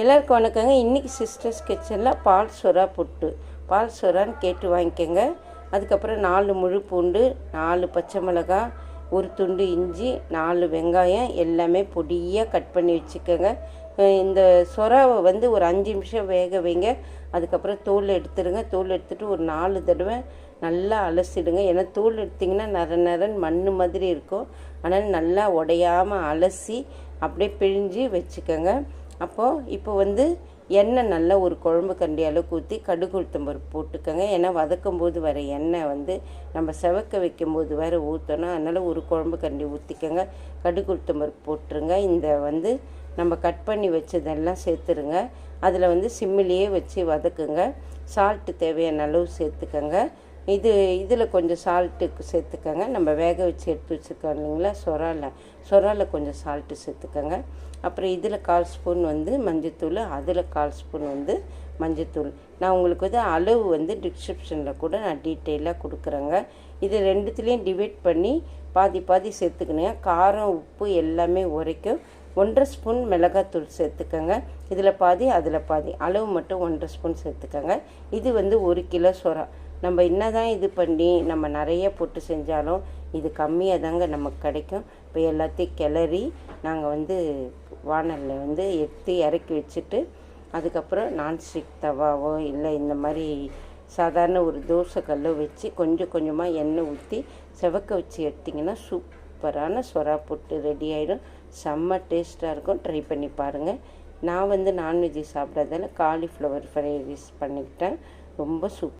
எல்லாருக்கும் வணக்கங்க. இன்றைக்கி சிஸ்டர்ஸ் கிச்சனில் பால் சுறா புட்டு. பால் சுறான்னு கேட்டு வாங்கிக்கோங்க. அதுக்கப்புறம் நாலு முழு பூண்டு நாலு பச்சை மிளகாய் ஒரு துண்டு இஞ்சி நாலு வெங்காயம் எல்லாமே பொடியாக கட் பண்ணி வச்சுக்கோங்க. இந்த சொராவை வந்து ஒரு அஞ்சு நிமிஷம் வேக வைங்க. அதுக்கப்புறம் தோல் எடுத்துடுங்க தோல் எடுத்துகிட்டு ஒரு நாலு தடவை நல்லா அலசிடுங்க. ஏன்னா தோல் எடுத்திங்கன்னா நர நரன் மண் மாதிரி இருக்கும். ஆனால் நல்லா உடையாமல் அலசி அப்படியே பிழிஞ்சு வச்சுக்கோங்க. அப்போது இப்போ வந்து எண்ணெய் நல்லா ஒரு குழம்பு கண்டி அளவுக்கு ஊற்றி கடுகு உளுத்தம்பருப்பு போட்டுக்கோங்க. ஏன்னா வதக்கும் போது வர எண்ணெய் வந்து நம்ம செவக்க வைக்கும்போது வேறு ஊற்றணும் அதனால் ஒரு குழம்பு கண்டி ஊற்றிக்கோங்க கடுகு உளுத்தம்பருப்பு போட்டுருங்க. இந்த வந்து நம்ம கட் பண்ணி வச்சதெல்லாம் சேர்த்துருங்க. அதில் வந்து சிம்மிலேயே வச்சு வதக்குங்க. சால்ட்டு தேவையான அளவு சேர்த்துக்கோங்க. இது இதில் கொஞ்சம் சால்ட்டு சேர்த்துக்கோங்க. நம்ம வேக வச்சு எடுத்து வச்சுருக்கோம் இல்லைங்களா? சொரால சொரால கொஞ்சம் சால்ட்டு சேர்த்துக்கோங்க. அப்புறம் இதில் கால் ஸ்பூன் வந்து மஞ்சத்தூள் அதில் கால் ஸ்பூன் வந்து மஞ்சத்தூள். நான் உங்களுக்கு வந்து அளவு வந்து டிஸ்கிரிப்ஷனில் கூட நான் டீட்டெயிலாக கொடுக்குறேங்க. இது ரெண்டுத்துலேயும் டிவைட் பண்ணி பாதி பாதி சேர்த்துக்கணுங்க. காரம் உப்பு எல்லாமே உரைக்கும். ஒன்றரை ஸ்பூன் மிளகாத்தூள் சேர்த்துக்கோங்க. இதில் பாதி அதில் பாதி. அளவு மட்டும் ஒன்றரை ஸ்பூன் சேர்த்துக்கோங்க. இது வந்து ஒரு கிலோ சொரா நம்ம என்ன தான் இது பண்ணி நம்ம நிறைய போட்டு செஞ்சாலும் இது கம்மியாக தாங்க நமக்கு கிடைக்கும். இப்போ எல்லாத்தையும் கிளறி நாங்கள் வந்து வானலில் வந்து எடுத்து இறக்கி வச்சுட்டு அதுக்கப்புறம் நான்ஸ்டிக் தவாவோ இல்லை இந்த மாதிரி சாதாரண ஒரு தோசை கல்லோ வச்சு கொஞ்சம் கொஞ்சமாக எண்ணெய் ஊற்றி செவக்க வச்சு எடுத்திங்கன்னா சூப்பரான சொரா புட்டு ரெடி ஆகிடும் செம்ம டேஸ்ட்டாக இருக்கும். ட்ரை பண்ணி பாருங்கள் நான் வந்து நான்வெஜ் சாப்பிட்றதால காலிஃப்ளவர் ஃப்ரை ரைஸ் பண்ணிக்கிட்டேன். ரொம்ப சூப்